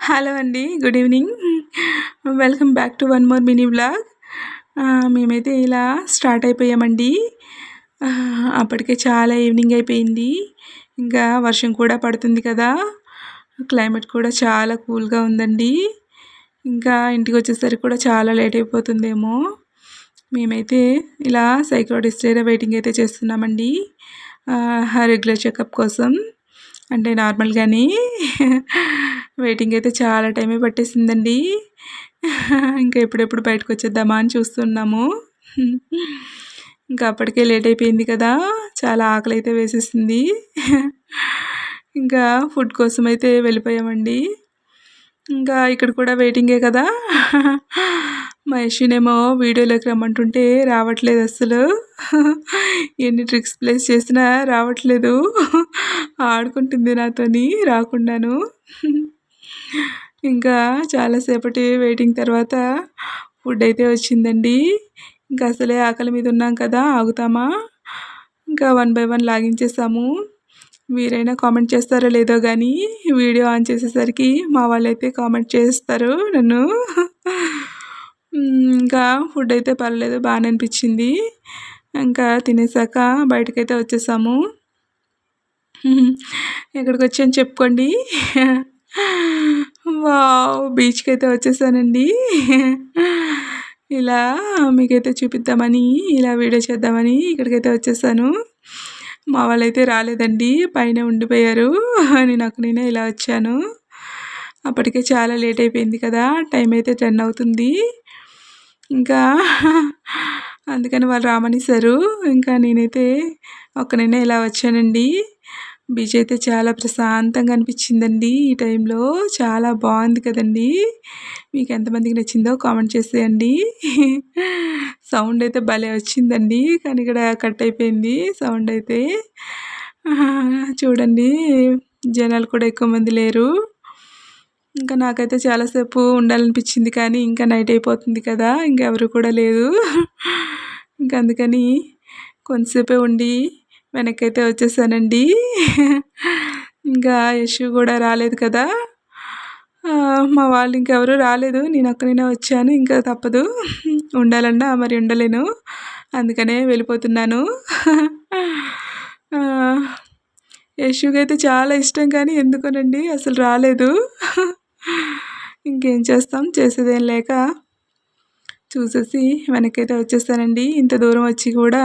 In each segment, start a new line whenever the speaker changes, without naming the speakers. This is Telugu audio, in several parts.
హలో అండి good evening. Welcome back to one more mini vlog మేమైతే ఇలా స్టార్ట్ అయిపోయామండి. అప్పటికే చాలా ఈవినింగ్ అయిపోయింది. ఇంకా వర్షం కూడా పడుతుంది కదా. క్లైమేట్ కూడా చాలా కూల్గా ఉందండి. ఇంకా ఇంటికి వచ్చేసరికి కూడా చాలా లేట్ అయిపోతుందేమో. మేమైతే ఇలా సైకాటిస్ట్ దగ్గర వెయిటింగ్ అయితే చేస్తున్నామండి. రెగ్యులర్ చెకప్ కోసం. అంటే నార్మల్గానే వెయిటింగ్ అయితే చాలా టైమే పట్టేసిందండి. ఇంకా ఎప్పుడెప్పుడు బయటకు వచ్చేద్దామా అని చూస్తున్నాము. ఇంకా అప్పటికే లేట్ అయిపోయింది కదా చాలా ఆకలి అయితే వేసేసింది. ఇంకా ఫుడ్ కోసం అయితే వెళ్ళిపోయామండి. ఇంకా ఇక్కడ కూడా వెయిటింగే కదా. మా వీడియోలోకి రమ్మంటుంటే రావట్లేదు అసలు ఎన్ని ట్రిక్స్ ప్లేస్ చేసినా రావట్లేదు. ఆడుకుంటుంది నాతోని రాకుండాను. ఇంకా చాలాసేపటి వెయిటింగ్ తర్వాత ఫుడ్ అయితే వచ్చిందండి. ఇంకా అసలే ఆకలి మీద ఉన్నాం కదా ఆగుతామా? ఇంకా వన్ బై వన్ లాగించేసాము మీరైనా కామెంట్ చేస్తారో లేదో కానీ వీడియో ఆన్ చేసేసరికి మా వాళ్ళైతే కామెంట్ చేస్తారు నన్ను. ఇంకా ఫుడ్ అయితే పర్లేదు బాగానే అనిపించింది. ఇంకా తినేసాక బయటకైతే వచ్చేసాము. ఎక్కడికి వచ్చాను చెప్పుకోండి. వావ్ బీచ్కి అయితే వచ్చేసానండి. ఇలా మీకైతే చూపిద్దామని ఇలా వీడియో చేద్దామని ఇక్కడికైతే వచ్చేసాను. మా వాళ్ళైతే రాలేదండి పైన ఉండిపోయారు. అని నాకు నేనే ఇలా వచ్చాను. అప్పటికే చాలా లేట్ అయిపోయింది కదా టైం అయితే టెన్ అవుతుంది. ఇంకా అందుకని వాళ్ళు రామనిసారు. ఇంకా నేనైతే ఒక్కనైనా ఇలా వచ్చానండి. బీచ్ అయితే చాలా ప్రశాంతంగా అనిపించిందండి ఈ టైంలో. చాలా బాగుంది కదండి. మీకు ఎంతమందికి నచ్చిందో కామెంట్ చేసేయండి. సౌండ్ అయితే భలే వచ్చిందండి. కానీ ఇక్కడ కట్ అయిపోయింది సౌండ్ అయితే. చూడండి జనాలు కూడా ఎక్కువ మంది లేరు. ఇంకా నాకైతే చాలాసేపు ఉండాలనిపించింది కానీ ఇంకా నైట్ అయిపోతుంది కదా ఇంకెవరు కూడా లేదు. ఇంకా అందుకని కొంతసేపే ఉండి వెనకైతే వచ్చేసానండి. ఇంకా యశు కూడా రాలేదు కదా. మా వాళ్ళు ఇంకెవరు రాలేదు. నేను ఒక్కనైనా వచ్చాను. ఇంకా తప్పదు. ఉండాలన్నా మరి ఉండలేను. అందుకనే వెళ్ళిపోతున్నాను. యశుకి అయితే చాలా ఇష్టం కానీ ఎందుకోనండి? అసలు రాలేదు. ఇంకేం చేస్తాం? చేసేదేం లేక చూసేసి వెనకైతే వచ్చేస్తానండి. ఇంత దూరం వచ్చి కూడా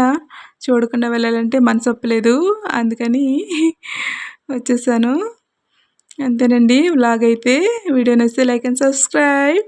చూడకుండా వెళ్ళాలంటే మనసు ఒప్పలేదు అందుకని వచ్చేసాను. అంతేనండి. వ్లాగ్ అయితే వీడియో నచ్చితే లైక్ అండ్ సబ్స్క్రైబ్.